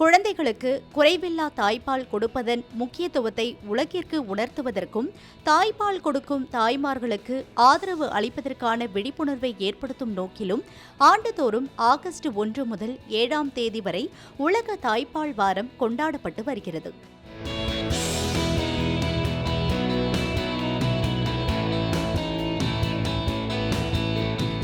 குழந்தைகளுக்கு குறைவில்லா தாய்ப்பால் கொடுப்பதன் முக்கியத்துவத்தை உலகிற்கு உணர்த்துவதற்கும் தாய்ப்பால் கொடுக்கும் தாய்மார்களுக்கு ஆதரவு அளிப்பதற்கான விழிப்புணர்வை ஏற்படுத்தும் நோக்கிலும் ஆண்டுதோறும் ஆகஸ்ட் ஒன்று முதல் ஏழாம் தேதி வரை உலக தாய்ப்பால் வாரம் கொண்டாடப்பட்டு வருகிறது.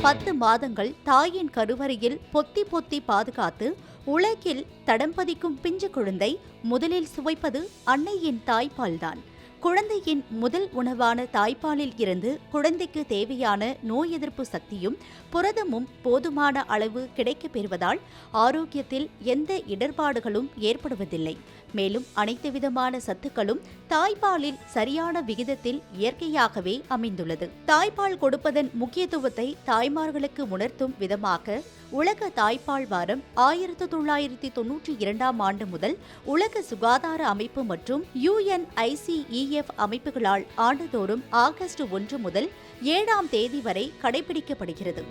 பத்து மாதங்கள் தாயின் கருவறையில் பொத்தி பொத்தி பாதுகாத்து உலகில் தடம் பதிக்கும் பிஞ்சு குழந்தை முதலில் சுவைப்பது அன்னையின் தாய்ப்பால்தான். குழந்தையின் முதல் உணவான தாய்ப்பாலில் இருந்து குழந்தைக்கு தேவையான நோய் எதிர்ப்பு சக்தியும் புரதமும் போதுமான அளவு கிடைக்கப் பெறுவதால் ஆரோக்கியத்தில் எந்த இடர்பாடுகளும் ஏற்படுவதில்லை. மேலும் அனைத்து விதமான சத்துக்களும் தாய்ப்பாலில் சரியான விகிதத்தில் இயற்கையாகவே அமைந்துள்ளது. தாய்ப்பால் கொடுப்பதன் முக்கியத்துவத்தை தாய்மார்களுக்கு உணர்த்தும் விதமாக உலக தாய்ப்பால் வாரம் ஆயிரத்து தொள்ளாயிரத்தி தொன்னூற்றி இரண்டாம் ஆண்டு முதல் உலக சுகாதார அமைப்பு மற்றும் யுஎன்ஐசிஇஎஃப் அமைப்புகளால் ஆண்டுதோறும் ஆகஸ்ட் ஒன்று முதல் ஏழாம் தேதி வரை கடைபிடிக்கப்படுகிறது.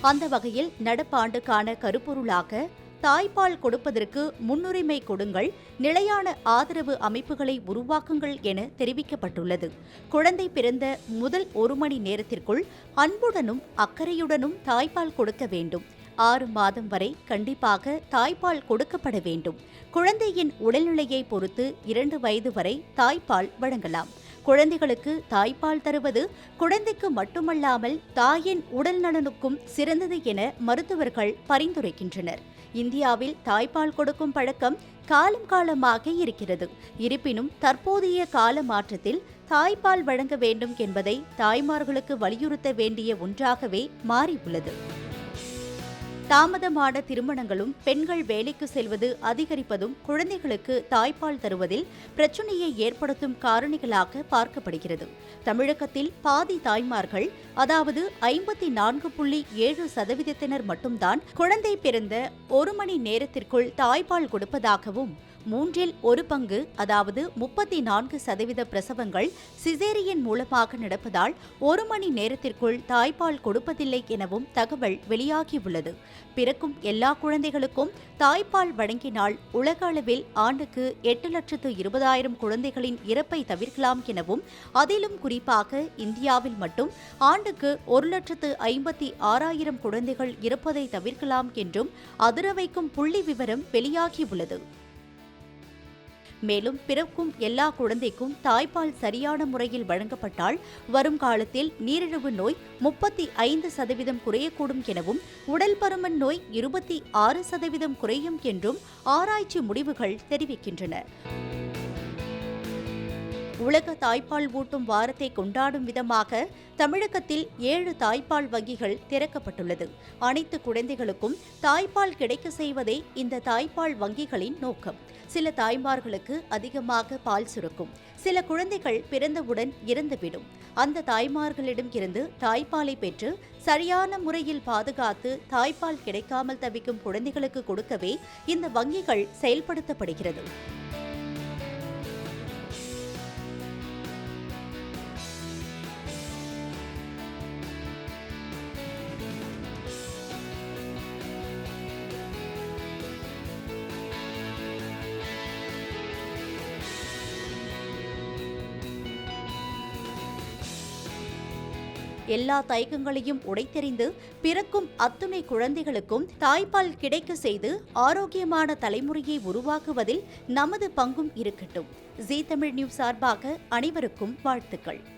அந்த வகையில் நடப்பாண்டுக்கான கருப்பொருளாக தாய்ப்பால் கொடுப்பதற்கு முன்னுரிமை கொடுங்கள் நிலையான ஆதரவு அமைப்புகளை உருவாக்குங்கள் என தெரிவிக்கப்பட்டுள்ளது. குழந்தை பிறந்த முதல் ஒரு மணி நேரத்திற்குள் அன்புடனும் அக்கறையுடனும் தாய்ப்பால் கொடுக்க வேண்டும். ஆறு மாதம் வரை கண்டிப்பாக தாய்ப்பால் கொடுக்கப்பட வேண்டும். குழந்தையின் உடல்நிலையை பொறுத்து இரண்டு வயது வரை தாய்ப்பால் வழங்கலாம். குழந்தைகளுக்கு தாய்ப்பால் தருவது குழந்தைக்கு மட்டுமல்லாமல் தாயின் உடல் நலனுக்கும் சிறந்தது என மருத்துவர்கள் பரிந்துரைக்கின்றனர். இந்தியாவில் தாய்ப்பால் கொடுக்கும் பழக்கம் காலம் காலமாக இருக்கிறது. இருப்பினும் தற்போதைய கால மாற்றத்தில் தாய்ப்பால் வழங்க வேண்டும் என்பதை தாய்மார்களுக்கு வலியுறுத்த வேண்டிய ஒன்றாகவே மாறியுள்ளது. தாமதமான திருமணங்களும் பெண்கள் வேலைக்கு செல்வது அதிகரிப்பதும் குழந்தைகளுக்கு தாய்ப்பால் தருவதில் பிரச்சனையை ஏற்படுத்தும் காரணிகளாக பார்க்கப்படுகிறது. தமிழகத்தில் பாதி தாய்மார்கள் அதாவது ஐம்பத்தி நான்கு புள்ளி ஏழு சதவீதத்தினர் மட்டும்தான் குழந்தை பிறந்த ஒரு மணி நேரத்திற்குள் தாய்ப்பால் கொடுப்பதாகவும் மூன்றில் ஒரு பங்கு அதாவது முப்பத்தி நான்கு சதவீத பிரசவங்கள் சிசேரியன் மூலமாக நடப்பதால் ஒரு மணி நேரத்திற்குள் தாய்ப்பால் கொடுப்பதில்லை எனவும் தகவல் வெளியாகியுள்ளது. பிறக்கும் எல்லா குழந்தைகளுக்கும் தாய்ப்பால் வழங்கினால் உலக அளவில் ஆண்டுக்கு எட்டு லட்சத்து இருபதாயிரம் குழந்தைகளின் இறப்பை தவிர்க்கலாம் எனவும் அதிலும் குறிப்பாக இந்தியாவில் மட்டும் ஆண்டுக்கு ஒரு லட்சத்து ஐம்பத்தி ஆறாயிரம் குழந்தைகள் இறப்பதை தவிர்க்கலாம் என்றும் அதிர வைக்கும் புள்ளி விவரம் வெளியாகியுள்ளது. மேலும் பிறக்கும் எல்லா குழந்தைக்கும் தாய்ப்பால் சரியான முறையில் வழங்கப்பட்டால் வரும் காலத்தில் நீரிழிவு நோய் முப்பத்தி ஐந்து சதவீதம் குறையக்கூடும் எனவும் உடல் பருமன் நோய் இருபத்தி ஆறு சதவீதம் குறையும் என்றும் ஆராய்ச்சி முடிவுகள் தெரிவிக்கின்றன. உலக தாய்ப்பால் ஊட்டும் வாரத்தை கொண்டாடும் விதமாக தமிழகத்தில் ஏழு தாய்ப்பால் வங்கிகள் திறக்கப்பட்டுள்ளது. அனைத்து குழந்தைகளுக்கும் தாய்ப்பால் கிடைக்க செய்வதே இந்த தாய்ப்பால் வங்கிகளின் நோக்கம். சில தாய்மார்களுக்கு அதிகமாக பால் சுரக்கும். சில குழந்தைகள் பிறந்தவுடன் இறந்துவிடும். அந்த தாய்மார்களிடம் இருந்து தாய்ப்பாலை பெற்று சரியான முறையில் பாதுகாத்து தாய்ப்பால் கிடைக்காமல் தவிக்கும் குழந்தைகளுக்கு கொடுக்கவே இந்த வங்கிகள் செயல்படுத்தப்படுகிறது. எல்லா தயக்கங்களையும் உடைத்தெறிந்து பிறக்கும் அத்துணை குழந்தைகளுக்கும் தாய்ப்பால் கிடைக்க செய்து ஆரோக்கியமான தலைமுறையை உருவாக்குவதில் நமது பங்கும் இருக்கட்டும். ஜீ தமிழ் நியூஸ் சார்பாக அனைவருக்கும் வாழ்த்துக்கள்.